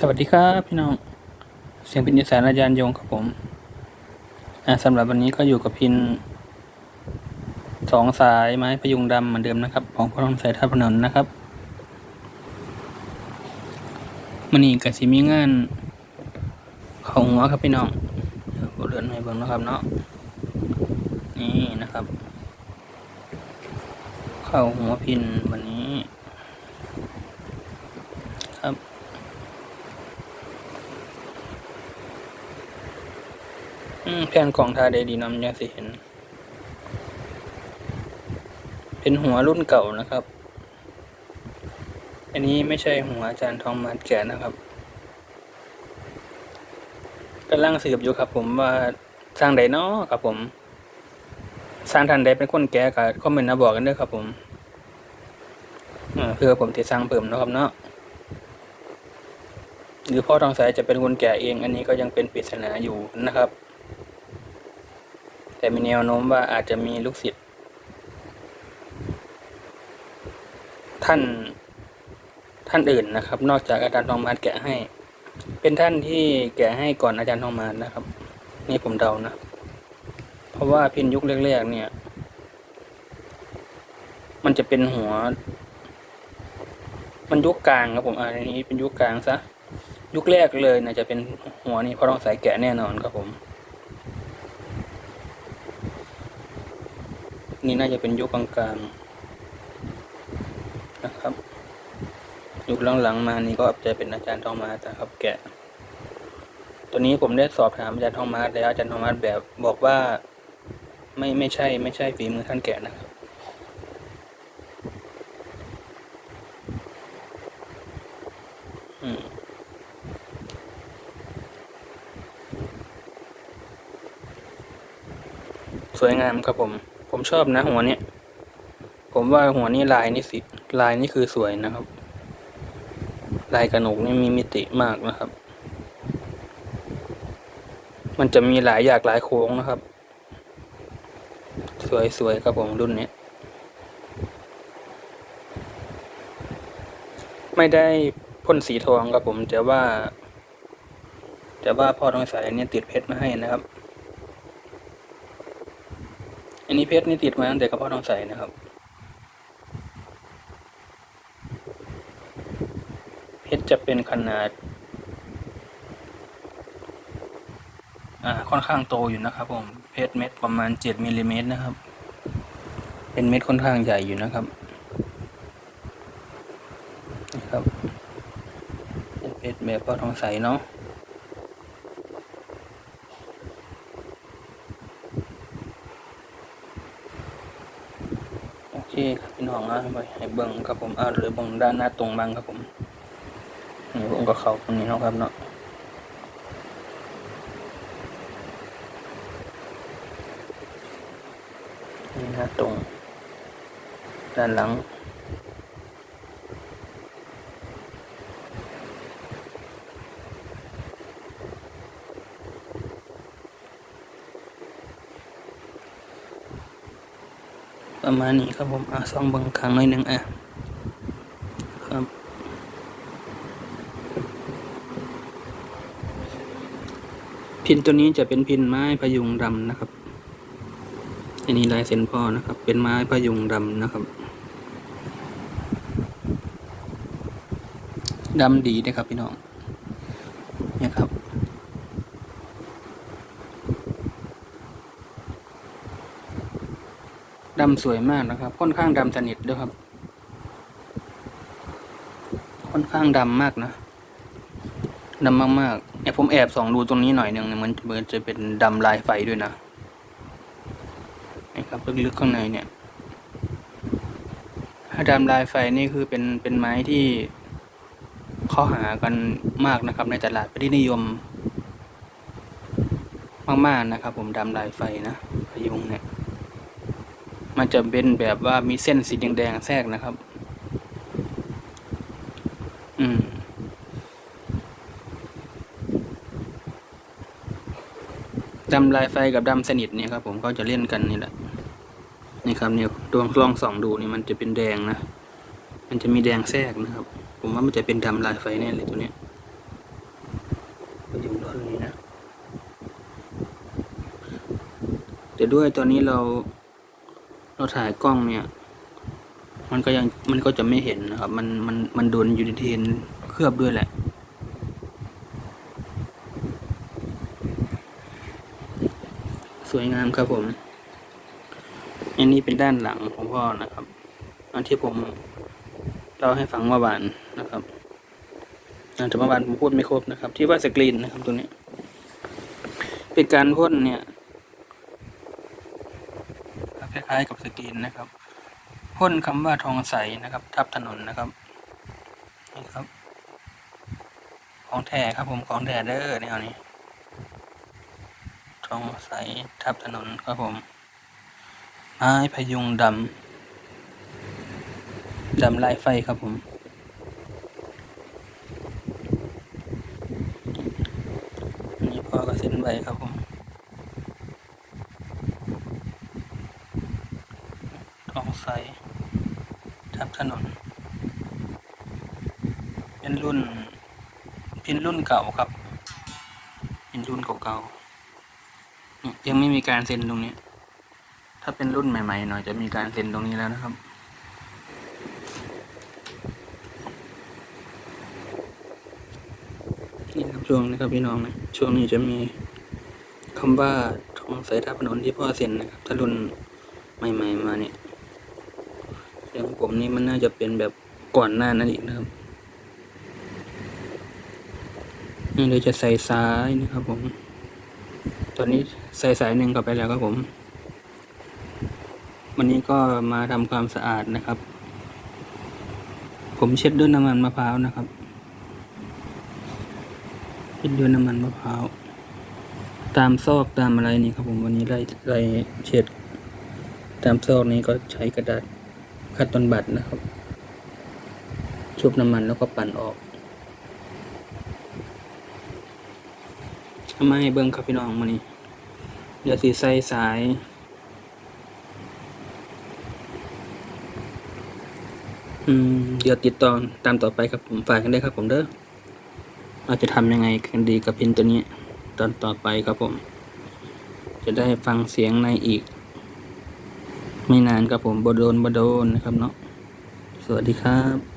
สวัสดีครับพี่น้อง เสียงพินอีสานอาจารย์ยงครับผมสำหรับวันนี้ก็อยู่กับพินสองสายไม้พยุงดำเหมือนเดิมนะครับ ของพระรองสายท่าพนนนะครับมันนี่กับสิมีงานของหัวครับพี่น้องเดี๋ยวผมเดินให้เบิ่งนะครับเนาะนี่นะครับ เข้าหัวพินวันนี้ ครับ อืมแผ่นกล่องทาได้ดีนำยังสิเห็น เป็นหัวรุ่นเก่านะครับ อันนี้ไม่ใช่หัวอาจารย์ทองมาดแก่นะครับกำลังสืบอยู่ครับ ผมว่าสร้างใดเนาะครับผม สร้างทันใดเป็นคนแก่กับคอมเมนต์มาบอกกันด้อครับ ผมเพื่อผมที่สร้างเพิ่มนะครับเนาะหรือพ่อทองสายจะเป็นคนแก่เอง อันนี้ก็ยังเป็นปริศนาอยู่นะครับ แต่มีแนวโน้มว่าอาจจะมีลูกศิษย์ท่านท่านอื่นนะครับ นอกจากอาจารย์ทองมาแกะให้ เป็นท่านที่แกะให้ก่อนอาจารย์ทองมานะครับ นี่ผมเดานะ เพราะว่าพินยุคแรกๆเนี่ย มันจะเป็นหัว มันยุคกลางครับผมอันนี้เป็นยุคกลางซะยุคแรกเลยนะจะเป็นหัวนี่เพราะต้องสายแกะแน่นอนครับผม นี่น่าจะเป็นยุคกลางๆนะครับ ยุคหลังๆมานี่ก็จะเป็นอาจารย์ทองมาสนะครับ แกะ ตัวนี้ผมได้สอบถามอาจารย์ทองมาแล้วอาจารย์ทองมาแบบบอกว่าไม่ไม่ใช่ไม่ใช่ฝีมือท่านแกะนะครับสวยงามครับผม ผมชอบนะหัวเนี้ย ผมว่าหัวนี้ลายนี่สิลายนี่คือสวยนะครับ ลายกระหนกนี่มีมิติมากนะครับ มันจะมีหลายอยากหลายโค้งนะครับ สวยๆครับผมรุ่นนี้ไม่ได้พ่นสีทองครับผมแต่ว่า แต่ว่าพ่อต้องสายเนี่ยติดเพชรมาให้นะครับ นนี้เพชรนี่ติดมาตั้งแต่กระเพาะทองใสนะครับ เพชรจะเป็นขนาด อ่าค่อนข้างโตอยู่นะครับผม เพชรเม็ดประมาณเจ็ดมิลลิเมตรนะครับ เป็นเม็ดค่อนข้างใหญ่อยู่นะครับนะครับ เป็นเพชรแบบพ่อทองใสเนาะ เคครับพี่น้องนะไปให้เบิ้งครับผมเอาหรือเบิ้งด้านหน้าตรงบ้างครับผมนี่ผมก็เข้าตรงนี้เนาะครับเนาะนี่หน้าตรง ด้านหลัง ประมาณนี้ครับผมอะซองเบังครั้งหน่อยหนึ่งอะครับพินตัวนี้จะเป็นพินไม้พยุงดำนะครับอันนี้ลายเซ็นพ่อนะครับ เป็นไม้พยุงดำนะครับดำดีนะครับพี่น้องเนี่ยครับ ดำสวยมากนะครับ ค่อนข้างดำสนิทด้วยครับ ค่อนข้างดำมากนะดำมากๆเนี่ยผมแอบส่องดูตรงนี้หน่อยหนึ่งเนี่ยมันเหมือนจะเป็นดำลายไฟด้วยนะนี่ครับลึกๆข้างในเนี่ยถ้าดำลายไฟนี่คือเป็นเป็นไม้ที่เขาหากันมากนะครับ ในตลาดเป็นที่นิยม มากๆนะครับ ผมดำลายไฟนะพยุงเนี่ย มันจะเป็นแบบว่ามีเส้นสีแดงๆแทรกนะครับ อืม ดำลายไฟกับดำสนิทเนี่ยครับ ผมก็จะเล่นกันนี่แหละ นี่ครับเนี่ยดวงลองส่องดูนี่มันจะเป็นแดงนะ มันจะมีแดงแทรกนะครับ ผมว่ามันจะเป็นดำลายไฟแน่เลยตัวเนี้ยแต่ด้วยตอนนี้เรา เราถ่ายกล้องเนี่ย มันก็ยังมันก็จะไม่เห็นนะครับ มันมันมันโดนยูนิเทนเคลือบด้วยแหละสวยงามครับผม อันนี้เป็นด้านหลังของพ่อนะครับ อันที่ผมเล่าให้ฟังเมื่อวานนะครับอาจจะเมื่อวานผมพูดไม่ครบนะครับ ที่ว่าสกรีนนะครับ ตัวนี้ เป็นการพ่นเนี่ย ล้ายๆกับสกรีนนะครับพ่นคำว่าทองใสนะครับ ทับถนนนะครับนี่ครับ ของแท้ครับผมของแท้เด้อแนวนี้ทองใสทับถนนครับผม ไม้พยุงดำดำลายไฟครับผมนนี้พ่อก็เส้นไว้ครับผม ทองใสทับถนน เป็นรุ่น เป็นรุ่นเก่าครับ เป็นรุ่นเก่าๆเนี่ยยังไม่มีการเซ็นตรงนี้ ถ้าเป็นรุ่นใหม่ๆหน่อยจะมีการเซ็นตรงนี้แล้วนะครับนี่ครับช่วงนี้ครับพี่น้องนะช่วงนี้จะมีคำว่าทองใสทับถนนที่พ่อเซ็นนะครับถ้ารุ่นใหม่ ๆ มาเนี่ย เรื่องผมนี่มันน่าจะเป็นแบบก่อนหน้านั้นอีกนะครับนี่เลยจะใส่สายนะครับผม ตอนนี้ใส่สายหนึ่งเข้าไปแล้วครับผม วันนี้ก็มาทำความสะอาดนะครับ ผมเช็ดด้วยน้ำมันมะพร้าวนะครับเช็ดด้วยน้ำมันมะพร้าวตามซอกตามอะไรนี่ครับผมวันนี้ไล่ไล่เช็ด ตามซอกนี้ก็ใช้กระดาษ คัดต้นบัตรนะครับ ชุบน้ำมันแล้วก็ปั่นออกทำไมเบิ้งครับพี่น้องมานี่เดี๋ยวสีใส่สาย อืม เดี๋ยวติดต่อตามต่อไปครับผมฝากกันได้ครับผมเด้อเราจะทำยังไงกันดีกับพินตัวนี้ ตอนต่อไปครับผม จะได้ฟังเสียงในอีก ไม่นานครับผมบโดนบโดนนะครับเนาะสวัสดีครับ